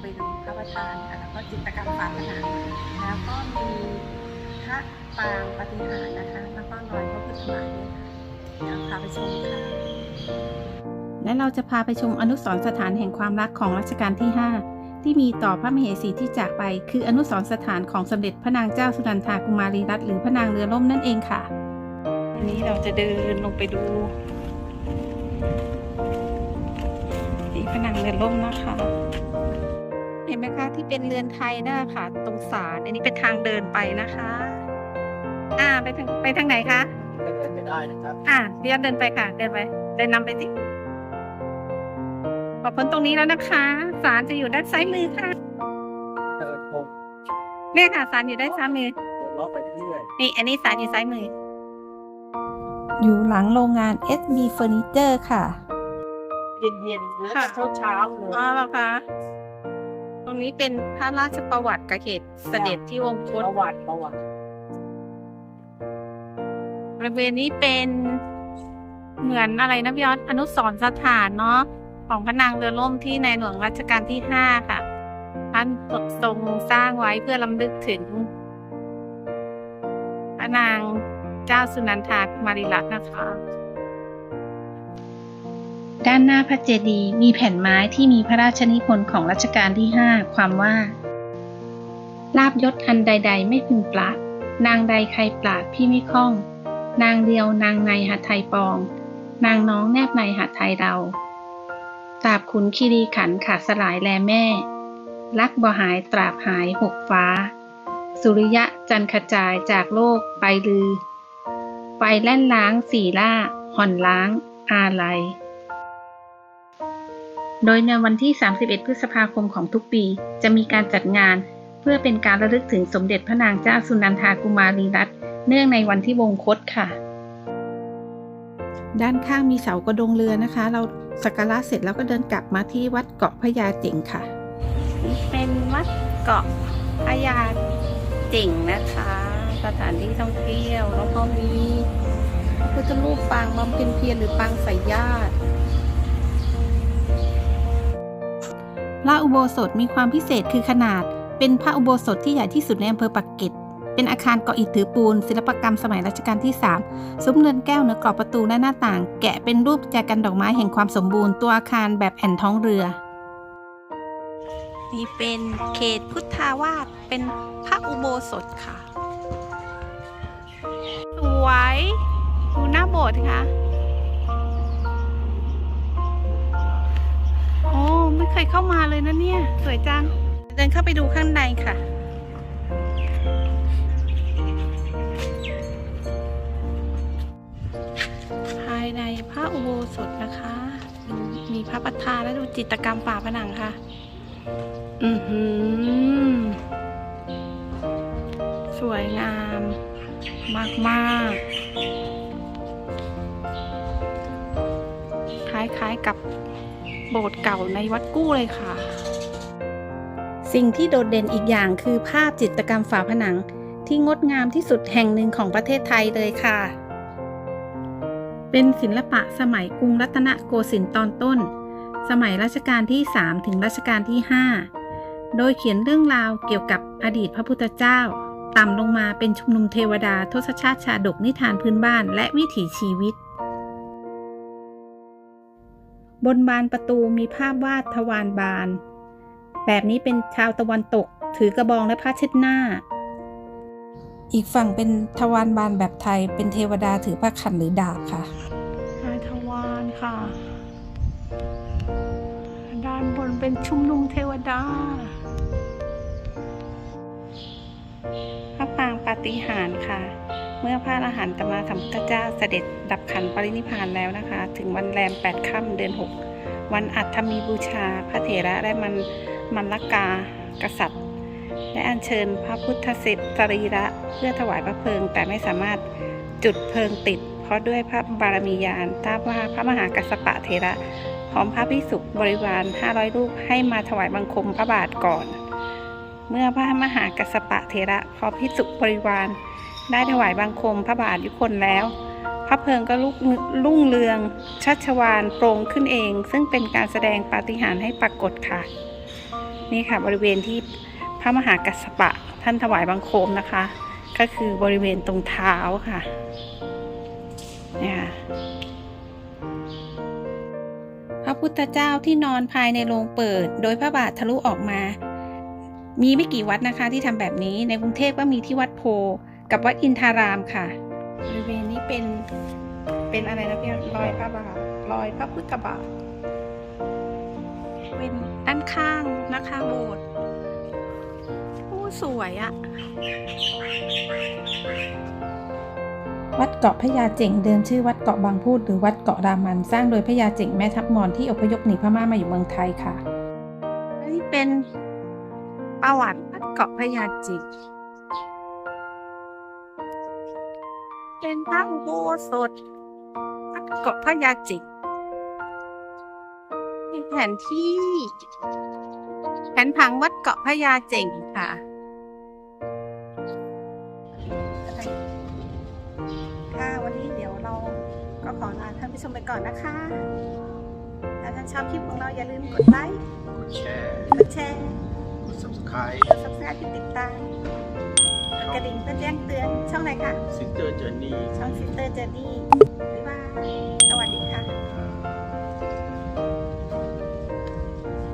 ไปดูพระประธานค่ะแล้วก็จิตรกรรมฝาผนังแล้วก็มีพระปางปฏิหารย์นะคะ แล้วก็รอยพระพุทธบาทด้วยค่ะเดี๋ยวพาไปชมค่ะและเราจะพาไปชมอนุสรณ์สถานแห่งความรักของรัชกาลที่ 5 ที่มีต่อพระมเหสีที่จากไป คืออนุสรณ์สถานของสมเด็จพระนางเจ้าสุนันทากุมารีรัตน์หรือพระนางเรือล่มนั่นเองค่ะอันนี้เราจะเดินลงไปดูที่พระนางเรือล่มนะคะ เห็นไหมคะที่เป็นเรือนไทยนะคะตรงศาลอันนี้เป็นทางเดินไปนะคะ อ่าไปทางไปทางไหนคะเป็นไปไม่ได้นะครับอะเรียนเดินไปค่ะ เดินไปเดินนำไปสิพอพ้นตรงนี้แล้วนะคะศาลจะอยู่ด้านซ้ายมือค่ะเดินคงเนี่ยค่ะศาลอยู่ด้านซ้ายมือเดินล้อไปเรื่อยนี่อันนี้ศาลอยู่ซ้ายมือ อยู่หลังโรงงาน SB Furniture ค่ะๆเย็นๆนะค่ะเช้าเช้าๆเลยอ๋อเหรอคะ ตรงนี้เป็นพระราชประวัติกบเหตุเสด็จที่วงคตประวัติประวัติบริเวณนี้เป็นเหมือนอะไรนะพี่ยอดอนุสรณ์สถานเนาะของพระนางเรือล่มที่ในหลวงรัชกาลที่ห้าค่ะท่านทรงสร้างไว้เพื่อลำลึกถึง พระนางเจ้าสุนันทากุมารีรัตน์นะคะ ด้านหน้าพระเจดีย์มีแผ่นไม้ที่มีพระราชนิพนธ์ของรัชกาลที่ 5 ความว่า ลาบยศอันใด ๆ ไม่พึงปรารถนางใดใครปราดพี่ไม่คล่อง นางเดียวนางในหัดไทยปอง นางน้องแนบในหัดไทยเราตราบขุนคีรีขันขาดสลายแลแม่ รักบ่หายตราบหายหกฟ้า สุริยะจันทร์ขจายจากโลกไปลือ ไฟแล่นล้างสี่ล่า ห่อนล้าง อาลัย โดยในวันที่ 31 พฤษภาคมของทุกปี จะมีการจัดงาน เพื่อเป็นการระลึกถึงสมเด็จพระนางเจ้าสุนันทากุมารีรัตน์เนื่องในวันที่วงคตค่ะ ด้านข้างมีเสากระดงเรือนะคะ เราสักการะเสร็จแล้วก็เดินกลับมาที่วัดเกาะพญาเจ๋งค่ะ เป็นวัดเกาะพญาเจ๋งนะคะ สถานที่ท่องเที่ยวแล้วก็มีพระพุทธรูปปางบำเพ็ญเพียรหรือปางสายญาติ ระอุโบสถมีความพิเศษคือขนาด เป็นพระอุโบสถที่ใหญ่ที่สุดในอำเภอปักเกร็ดเป็นอาคารกาะอิฐถือปูน ศิลปกรรมสมัยรัชกาลที่ 3 ซุ้มเนินแก้วเหนือกรอบประตูและหน้าต่าง แกะเป็นรูปแจกันดอกไม้แห่งความสมบูรณ์ตัวอาคารแบบแผ่นท้องเรือ นี่เป็นเขตพุทธาวาสเป็นพระอุโบสถค่ะ สวยดูหน้าโบสถ์ค่ะ ยเข้ามาเลยนะเนี่ย สวยจัง เดินเข้าไปดูข้างในค่ะ ภายในพระอุโบสถนะคะ มีพระประธานและดูจิตรกรรมฝาผนังค่ะ อือหือ สวยงาม มากๆ คล้ายๆกับ โบสถ์เก่าในวัดกู้เลยค่ะ สิ่งที่โดดเด่นอีกอย่างคือภาพจิตรกรรมฝาผนังที่งดงามที่สุดแห่งหนึ่งของประเทศไทยเลยค่ะ เป็นศิลปะสมัยกรุงรัตนโกสินทร์ตอนต้น สมัยรัชกาลที่ 3 ถึงรัชกาลที่ 5 โดยเขียนเรื่องราวเกี่ยวกับอดีตพระพุทธเจ้า ต่ำลงมาเป็นชุมนุมเทวดาทศชาติชาดกนิทานพื้นบ้านและวิถีชีวิต บนบานประตูมีภาพวาดทวารบาน แบบนี้เป็นชาวตะวันตก ถือกระบองและผ้าเช็ดหน้า อีกฝั่งเป็นทวารบานแบบไทย เป็นเทวดาถือผ้าขันหรือดาบค่ะนายทวารค่ะ ด้านบนเป็นชุมนุมเทวดาพระปางปาฏิหาริย์ค่ะ เมื่อพระอรหันตมาสัมพุทธเจ้าเสด็จดับขันปรินิพานแล้วนะคะ ถึงวันแรมแปดค่ำเดือนหกวันอัฐมีบูชา พระเถระและมันมันลกากษัตริย์ และอัญเชิญพระพุทธศิษย์สรีระเพื่อถวายพระเพลิง แต่ไม่สามารถจุดเพลิงติด เพราะด้วยพระบารมียานทราบว่าพระมหากัสสปะเถระ พร้อมพระภิกษุบริวาร 500 รูปให้มาถวายบังคมพระบาทก่อน เมื่อพระมหากัสสปะเถระพร้อมภิกษุบริวาร ได้ถวายบังคมพระบาทยุคนแล้ว พระเพลิงก็ลุกรุ่งเรืองชัชวานโปร่งขึ้นเอง ซึ่งเป็นการแสดงปาฏิหาริย์ให้ปรากฏค่ะ นี่ค่ะบริเวณที่พระมหากัสปะท่านถวายบังคมนะคะ ก็คือบริเวณตรงเท้าค่ะนี่ค่ะพระพุทธเจ้าที่นอนภายในโรงเปิด โดยพระบาททะลุออกมา มีไม่กี่วัดนะคะที่ทำแบบนี้ในกรุงเทพก็มีที่วัดโพ กับวัดอินทารามค่ะบริเวณนี้เป็นเป็นอะไรนะพี่รอยพระบาทรอยพระพุทธบาทเป็นด้านข้างนะคะโบสถ์โอ้สวยอะวัดเกาะพญาเจ๋งเดิมชื่อวัดเกาะบางพูดหรือวัดเกาะรามันสร้างโดยพญาเจ๋งแม่ทัพมอญที่อพยพหนีพม่ามาอยู่เมืองไทยค่ะและนี่เป็นประวัติวัดเกาะพญาเจ๋ง เป็นพระอุโบสถวัดเกาะพญาเจ๋งมีแผนที่แผนผังวัดเกาะพญาเจ๋งค่ะค่ะวันนี้เดี๋ยวเราก็ขอลาท่านผู้ชมไปก่อนนะคะถ้าท่านชอบคลิปของเราอย่าลืมกดไลค์ กดแชร์ กดแชร์ กด subscribe กด subscribe ที่ติดตาม กดกระดิ่งเพื่อแจ้งเตือนช่องไหนคะซิสเตอร์เจอร์นี่ช่อง Sister Journey บ๊ายบ